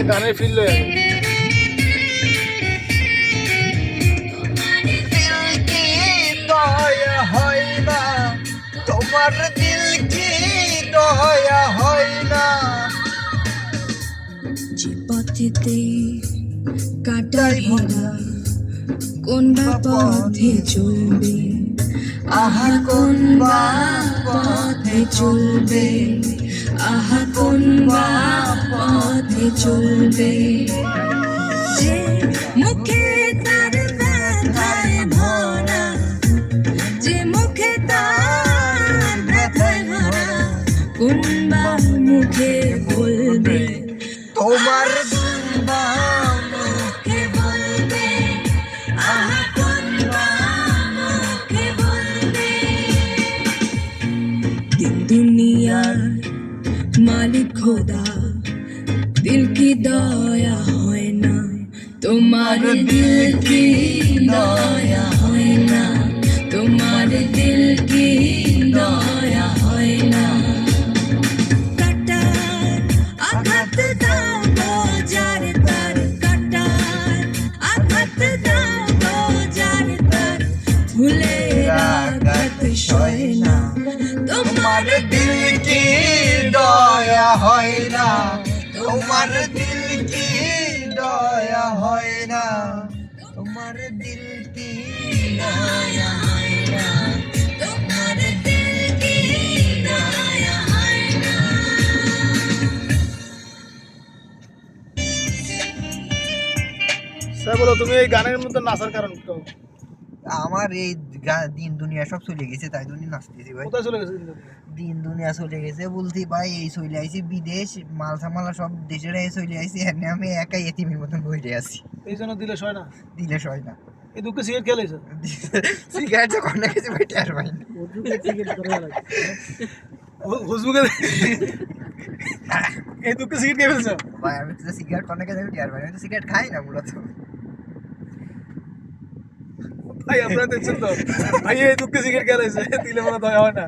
তোমার গানের ফিল দয়া হয় না তোমার দিল কি দয়া হয় না। যে পথেতে কাটা ঘেরা কোনটা পথে চলবে? আহা কোন পথে চলবে? কোন পথে চলবে। যে মুখে তার ব্যথায় ভরা যে মুখে তার ব্যথায় ভরা মুখে বলবে। তোমার দুর্বা মুখে বলবে। আহা কোন মুখে বলবে। দিন দুনিয়ার মালিক খোদা দিল কি দয়া হয় না? তোমার দিল কি দয়া হয় না? তোমার দিল কি দয়া হয় না? কাটার আঘাত দাও গো তার কাটার আঘাত দাও গো তার। ফুলের আঘাত সয় না। তোমার দিল কি দয়া হয় না? তোমার দিল কি দয়া হয় না? তোমার দিল কি দয়া হয় না? তোমার দিল কি দয়া হয় না? স্যার বলো তুমি এই গানের মধ্যে নাচার কারণ কি? আমার এই দিন দুনিয়া সব চলে গেছে তাই জন্য নাচতেছি ভাই। কোথায় চলে গেছে দিন দুনিয়া? চলে গেছে বলতে ভাই এই চলে আইছি বিদেশ মাল সামালা সব দেশের এই চলে আইছি এনে আমি একাই এতিমের মতন বইরে আছি। এই জন্য দিলে সয় না? দিলে সয় না। এই দুঃখে সিগারেট খেলেছে সিগারেট যখন না গেছে ভাই টের পাই না। এই দুঃখে সিগারেট খেয়ে ফেলছো? ভাই আমি তো সিগারেট কোন গেছে আমি টের পাই না। তো সিগারেট খাই না মূলত। ভাই আপনারা দেখছেন তো? ভাই এই দুঃখে জিজ্ঞেস করেছে দিলে মনে দয়া হয় না।